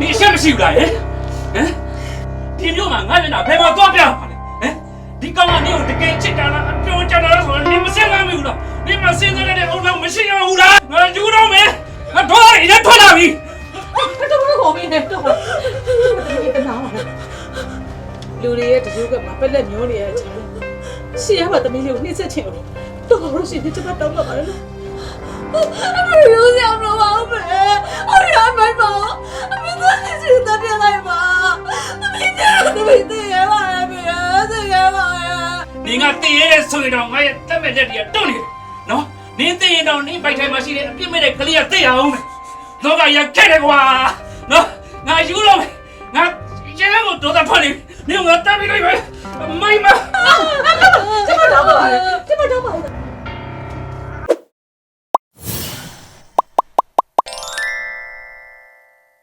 နင်အရှက်မရှိဘူးလားဟင်ဟင်ဒီမျိုးမှာငါမျက်နှာဘယ်မှာသွားပြမှာလဲဟင်ဒီကောင်ကနင်ကိုတကယ်ချစ်တာလားအပြုံးချတာလားဆိုတော့နင်မစင်စားမိဘူးလားနင်မစင်စားတဲ့အုံနောက်မရှိရဘူးလားငါယူတော့မယ်ငါတော့ရထွက်လာပြီတော်တော်ကိုမင်းနဲ့တော့တနာပါလူတွေရဲ့တရုတ်ကမှာပက်လက်မျိုးနေတဲ့အချိန်ရှင်ရပါသမီးလေးကိုနှိမ့်ဆက်ချင်လို့တော်တော်ရှင်နဲ့ချက်ပတ်တောင်းတော့ပါလေလို့အဲ့လို 你ငါတည်ရဲဆိုရင်တော့ငါရဲ့တက်မဲ့တဲ့တည်းကတွန့်နေတယ်နော်နင်းတည်ရင်တော့နင်းဘိုက်ထိုင်မှာရှိတဲ့အပြစ်မဲ့တဲ့ကလေးကတည်ရအောင်မယ်တော့ကရခက်တယ်ကွာ